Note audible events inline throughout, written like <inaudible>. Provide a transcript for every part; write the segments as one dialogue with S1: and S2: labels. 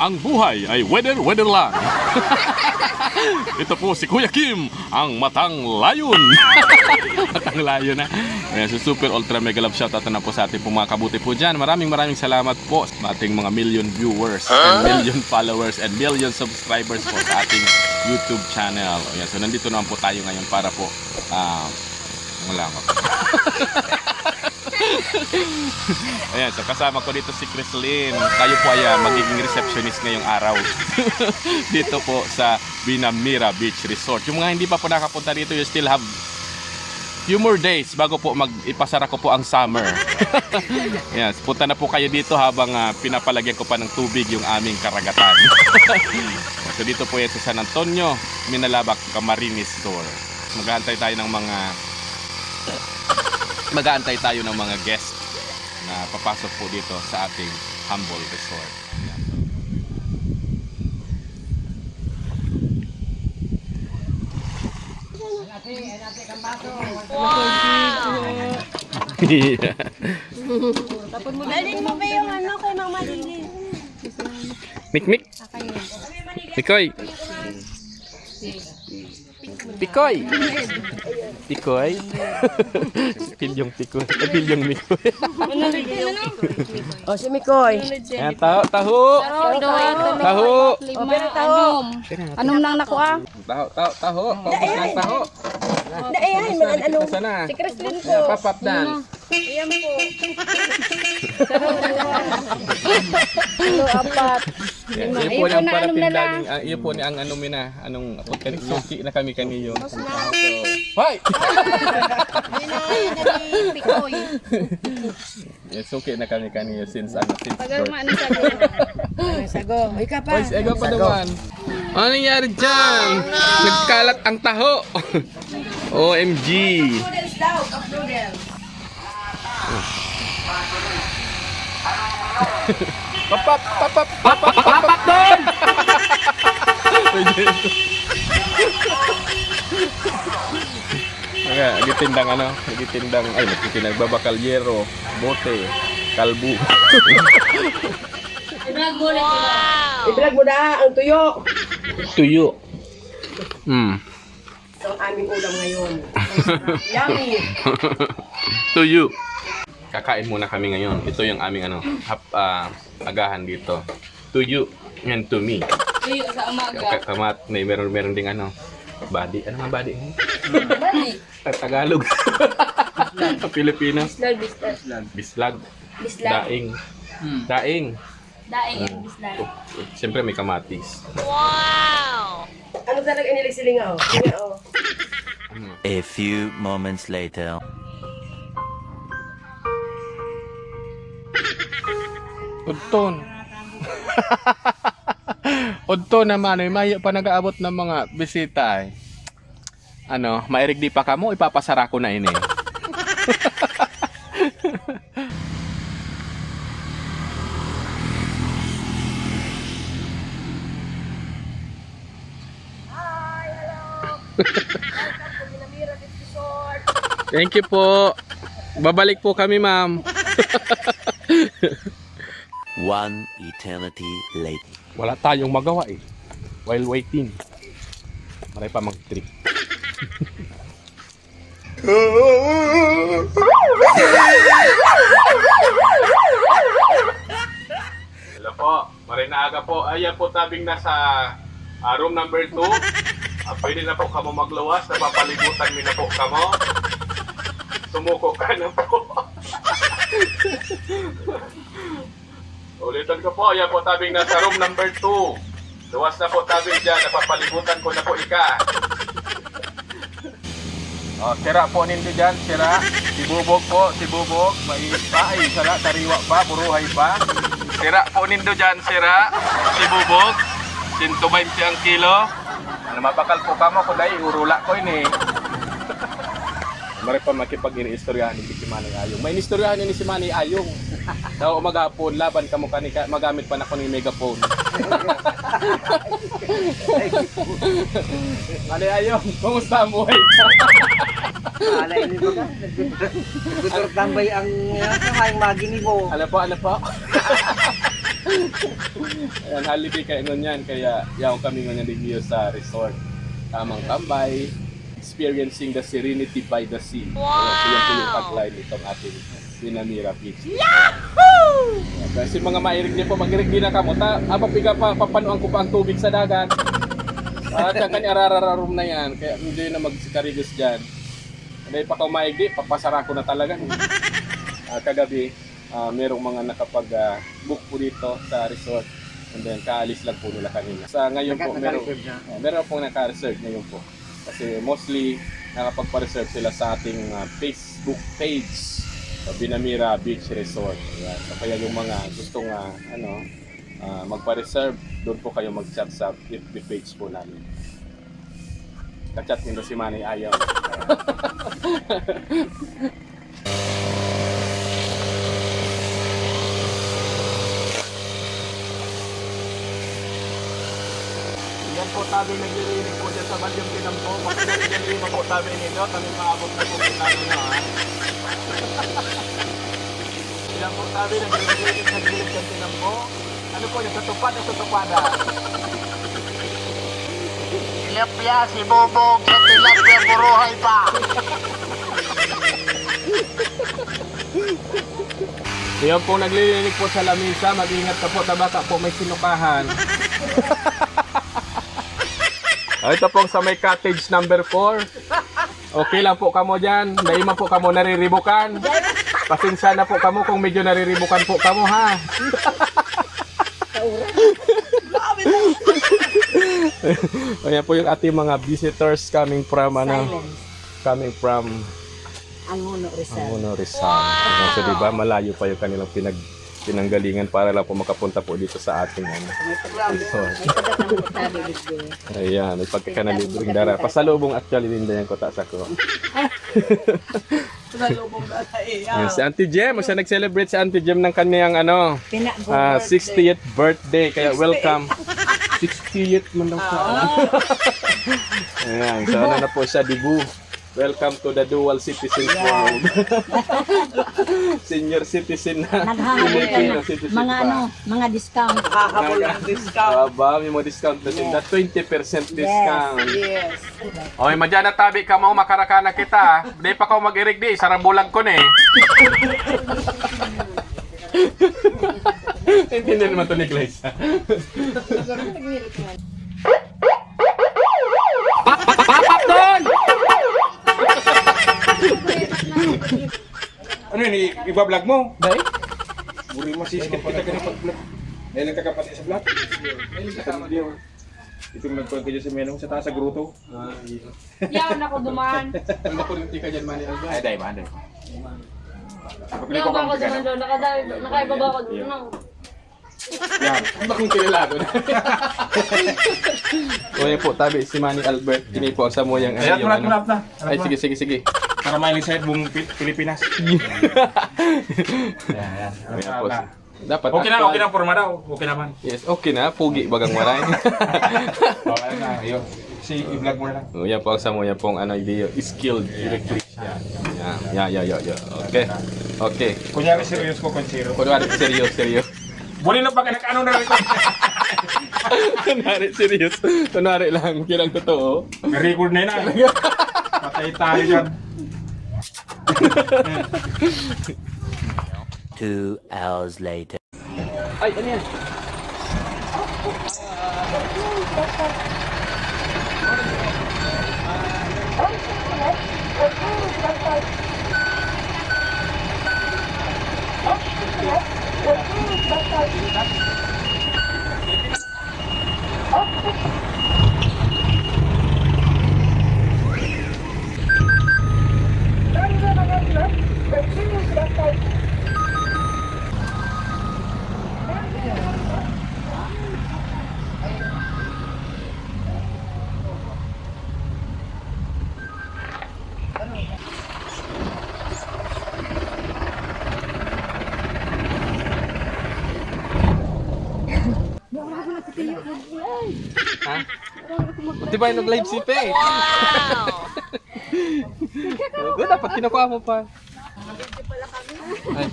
S1: ang buhay ay weather-weather lang. <laughs> Ito po si Kuya Kim, ang matang layon. <laughs> matang layon na. Ayan, so super ultra mega love shoutout na po sa ating pong mga kabuti po dyan. Maraming maraming salamat po sa ating mga million viewers and million followers and million subscribers po sa ating YouTube channel. Ayan, so nandito naman po tayo ngayon para po ah, wala. <laughs> <laughs> Ayan, so kasama ko dito si Chrislyn. Tayo po ay ah, magiging receptionist ngayong araw. <laughs> dito po sa Binamira Beach Resort. Yung mga hindi pa po nakapunta dito, you still have few more days bago po mag ipasara ko po ang summer. <laughs> So punta na po kayo dito habang ah, pinapalagyan ko pa ng tubig yung aming karagatan. so dito po yan sa San Antonio, Minalabak, Camarines Store. Maghahantay tayo ng mga mag-aantay tayo ng mga guest na papasok po dito sa ating humble resort. Ayan.
S2: Dalhin mo ba yung ano kay Mama Lili?
S1: Mik Mik. Pikoy. Pikoy. Pikoy. <laughs> Pilyong Pikoy. Eh, pilyong Mikoy.
S2: O, si Mikoy.
S1: Ayan, taho, taho. Taho.
S2: O, pero taho.
S3: Anong nang nakuha?
S1: Taho, taho, taho. Paubos ng taho.
S2: Daayan, man, ano. Si Crislin po.
S1: Ayan, Papap dan.
S2: Ayan po.
S3: Ano, apat.
S1: Yan, Iyo po ang para pindaging, ah, iyo po ni ang ano mina, anong pagkanik suki na kami kaniyo. Hoy!
S3: Pikoy.
S1: Yan, suki na kami kaniyo since ano, since
S3: Tagal
S1: birth.
S3: mo, ano?
S2: Sago. Uy ka pa.
S1: Hoy, Ego pa naman. Ano nangyari dyan? Nagkalat ang taho. <laughs> OMG.
S2: Noodles daw, cup noodles. <laughs>
S1: Papap, papap, papap, papap doon! <laughs> Nga, nagitindang ano, nagitindang, ay, nagitindang babakalyero, bote, kalbu.
S2: I-vlog mo na ang tuyo.
S1: Tuyo. Hmm.
S2: Ang aming ulam ngayon. <laughs> Yummy.
S1: Tuyo. Kakain muna kami ngayon. Ito yung aming ano, hap, ah, agahan dito. Tuyo and to me.
S3: Tuyo sa umaga.
S1: Kamat, may meron meron ding ano, body. Ano nga body? Ta- Tagalog. Pilipino.
S3: Bislal, bislal.
S1: Bislag.
S3: Bislag.
S1: Daing. Daing.
S3: Daing yung bislal.
S1: Siyempre may kamatis.
S2: Ano talaga inilisiling ako? Nga, oh.
S4: A few moments later.
S1: Udton. <laughs> Udton naman, eh, may pa nag-aabot ng mga bisita ay. Ano, mairig di pa kamo, ipapasara ko na ini. <laughs> Thank you po. Babalik po kami, ma'am. <laughs>
S4: One eternity later.
S1: Wala tayong magawa eh. While waiting. Maray pa mag-trip. Hello po. Maray na aga po. Ayan po tabing nasa ah, room number 2. Ah, pwede na po kamo magluwas. Napapalibutan mi na po kamo. Sumuko ka na po. <laughs> Ulitan ko po, ayan po tabing nasa room number 2. Luwas na po tabing dyan, napapalibutan ko na po ika. Oh, sira po nindo dyan, sira. Si Bubog po, si Bubog. May pa, ay sira, tariwa pa, buruhay pa. Sira po nindo dyan, sira. Si Bubog, 120 ang kilo. Ano mapakal po kamo ko dahil urula ko ini. Mari pa makipag-iniistoryahan ni si Manay Ayong. May inistoryahan ni si Manay Ayong. Daw umagapon, laban ka mo kanika, magamit pa na ko ni megaphone. <laughs> Manay Ayong, kumusta ang buhay?
S5: Ala ini ba ka? Gutor tambay ang uh, magini mo.
S1: ano po, ano po? <laughs> Ayan, holiday kayo nun yan. Kaya yaw kami ngayon review sa resort. Tamang tambay, experiencing the serenity by the sea. Wow! So yan po yung tagline nitong ating Binamira Beach. Yahoo! Kasi mga mairig din po, magirig din na kamo. Ta, apapiga pa, papanuan ko pa ang tubig sa dagat. At ang kanya ararararum na yan. Kaya enjoy na magsikarigos dyan. Dahil pa kung maigdi, papasara ko na talaga. Ah, kagabi, ah, merong mga nakapag-book po dito sa resort. And then, kaalis lang po nila kanina. Sa ngayon po, meron, ah, meron pong naka-reserve ngayon po. Kasi mostly, nakapagpa-reserve sila sa ating ah, Facebook page. sa Binamira Beach Resort. Yan. So, kaya yung mga gustong ah, ano, ah, magpa-reserve, doon po kayo mag-chat sa FB page po namin. Kachat nito si Manny Ayaw. Yan po tabi naglilinig po dyan sa Balyong Pinampo. Pagkakalilig po tabi ninyo, kami maabot na po kitano na. Yan <laughs> po tabi naglilinig sa gilid ng Pinampo. Ano po yung sa tupad at sa tupada?
S5: Tilapia si Bobog sa tilapia buruhay pa.
S1: Yan po naglilinig po sa lamisa. Mag-ingat ka po, tabaka po may sinukahan. <laughs> Ah, Ito pong sa may cottage number 4. Okay lang po kamo dyan. Daima po kamo nariribukan. Pasensya na po kamo kung medyo nariribukan po kamo ha. <laughs> Ayan po yung ating mga visitors coming from ano, coming from
S2: Ang Huno Rizal.
S1: Ang Uno Rizal. Wow. So, di ba, malayo pa yung kanilang pinag pinanggalingan para lang po makapunta po dito sa ating ano. resort. Ayan, may pagkakanalibring dara. Pasalubong actually din yan ko ta sa ko. Ayan, si Auntie Jem, siya nag-celebrate si Auntie Jem ng kanyang ano,
S2: Pinago.
S1: ah, 60th birthday. Kaya welcome. <laughs> 60th man daw siya. <laughs> Ayan, so ano na po siya, Dibu. Welcome to the dual citizen world. Senior citizen na.
S2: Naghahabol
S1: Filipino citizen
S2: Mga
S1: pa.
S2: ano, mga discount.
S5: Hahabol ang discount.
S1: Aba, may mo discount na sinda. 20% discount.
S5: Yes.
S1: Oy, madyan na tabi ka mo, makarakana kita. Di pa ka mag-irig di, sarang bulag ko na eh. Hindi na naman ito ni Glyza. <laughs>
S6: Ano yun, iba-vlog mo? Dahil? Buri mo sisikip kita ganun pag-vlog. Dahil nagkakapatid sa vlog. Sa video. Ito yung nagkuhan kayo sa menong sa taas sa gruto.
S3: Yan ako dumaan. <laughs>
S1: Ang makulinti ka dyan, Manny Alba.
S6: Ay, dahil man.
S3: Yan ako dumaan doon. Nakadali, nakaibaba ako doon.
S1: Yan, ang bakong kilala doon. o yan po, tabi si Manny Albert. Kini po ang samuyang ano,
S6: Ayan,
S1: yung
S6: mulat,
S1: ano.
S6: mulat na.
S1: Ay, sige, sige, sige.
S6: Para mailing sa buong Pi- Pilipinas. <laughs> Ayan, ayan.
S1: Ayan po. Dapat
S6: Okay na,
S1: actual.
S6: okay na forma daw. Okay naman.
S1: Yes, okay na. Pugi bagang maray. <laughs>
S6: Okay na, yun. Si i-vlog mo na lang.
S1: yan po ang samuyan pong ano, video. Skilled electrician. Yan, yan, yan, yan, yan. Okay. Okay.
S6: Kunyari serious ko kung zero.
S1: Kunwari, serious, serious.
S6: Buli na pag nag-ano na ko.
S1: Kunwari, serious. Kunwari lang, kilang totoo.
S6: Record na yun ah. Patay tayo dyan.
S4: Two hours later.
S1: Ay, ano yan? Ha? Ba yung nag-live si Pe? Wow! dapat kinukuha mo pa. Ay.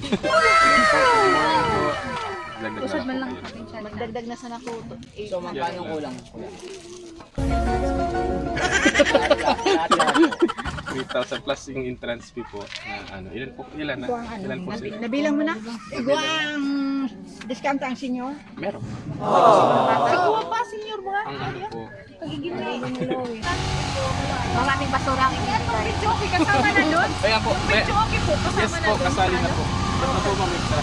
S1: Usad man lang.
S7: Magdagdag na sa nakuto. Eh,
S8: So, magkano kulang?
S1: 3,000 plus yung entrance fee po. Na, ano, ilan po? Ilan na? Ilan po sila?
S7: Nabilang mo na? Igwa ang discount ang senior?
S1: Meron.
S7: Siguro pa senior ba?
S1: Ang ano po.
S7: Maraming basura ang inilagay. Jockey kasama na doon?
S1: Ayan po. May,
S7: Jockey po kasama
S1: yes po, kasali na po. Basta po ma'am extra.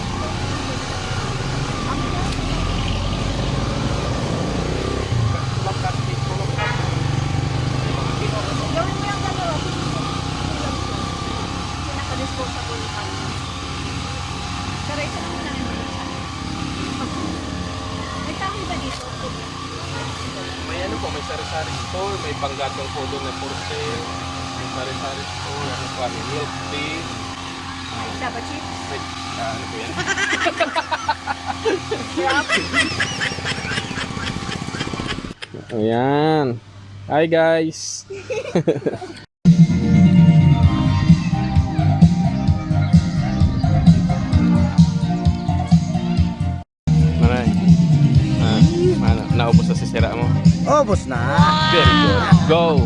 S7: Gawin mo yung dalawa. Pinaka-disposable pa. Pero isa lang na May tao ba dito?
S1: May ano po, may sari-sari store, may panggatong po doon na sale. May sari-sari store, ano pa, milk tea.
S7: Dapat chips?
S1: May, ah, ano po yan? <laughs> Ayan. Hi guys. <laughs> Maray. Ah, naubos na si sira mo?
S8: Obos na.
S1: Go.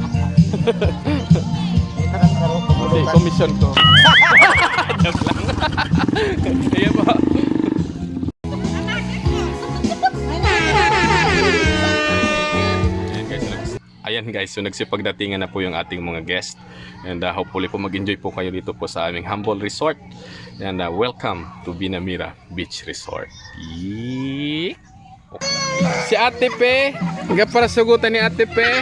S1: Kasi commission ko. Joke lang. Ayan po. Ayan guys, so nagsipagdatingan na po yung ating mga guest. And uh, hopefully po mag-enjoy po kayo dito po sa aming humble resort. And uh, welcome to Binamira Beach Resort. Yeek! Si Ate Pe, para sugutan ni Ate Pe.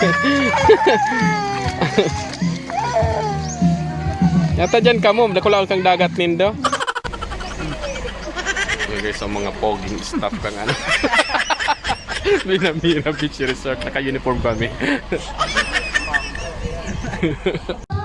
S1: <laughs> Yata dyan ka mo, nakulaw kang dagat nindo. Guys, ang mga poging staff kang ano. <laughs> Binamira Beach Resort, naka-uniform kami. <laughs>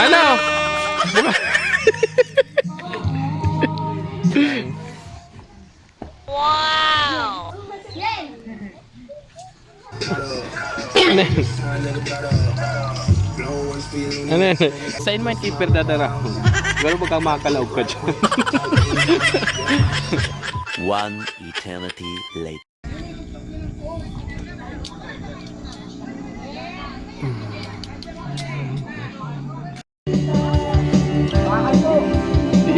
S1: Ano? Diba? Ano yan? Ano yan? Sa in mind keeper dadara. Pero baka makakalaog ka dyan.
S4: One eternity later.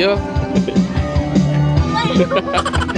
S1: Yo. <laughs>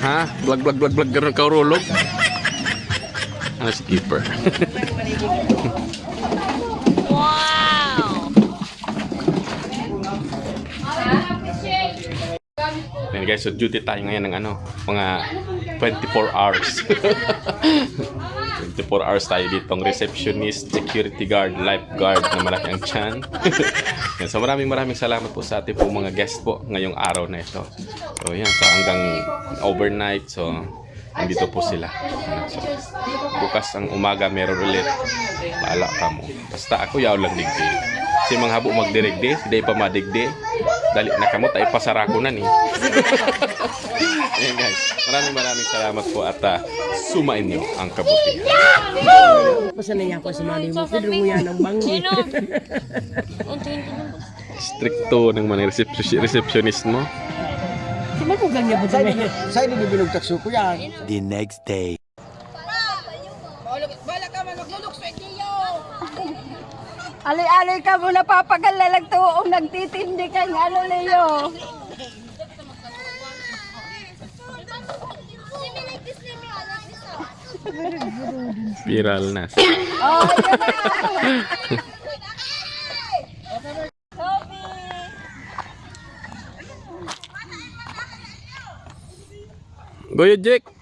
S1: Ha? Vlog, vlog, vlog, vlog, ganun ka urulog? Ano si keeper? Ayan guys, so duty tayo ngayon ng ano, mga 24 hours. <laughs> 24 hours tayo dito ang receptionist, security guard, lifeguard na malaki ang. <laughs> Yan, so maraming maraming salamat po sa ating po mga guest po ngayong araw na ito. So yan, so hanggang overnight, so nandito po sila. So, bukas ang umaga meron ulit. Baala ka mo. Basta ako yaw lang digdi. Si mga habo magdirigdi, di pa madigdi. Dali na kamo, tayo pasara ko na ni. <laughs> Ayan guys, maraming maraming salamat po at uh, sumain nyo ang kabutihan.
S2: Pasanay ako sa mali mo. Pedro mo yan ang bangi.
S1: Stricto ng mga reception- receptionist mo.
S2: Mabugang niya
S8: binug takso ko yan.
S4: The next day.
S7: Ali-ali ka mo napapagalalag to o nagtitindi ka ng ano Leo.
S1: Viral na.
S7: Oh, na.
S1: Goyo Jack!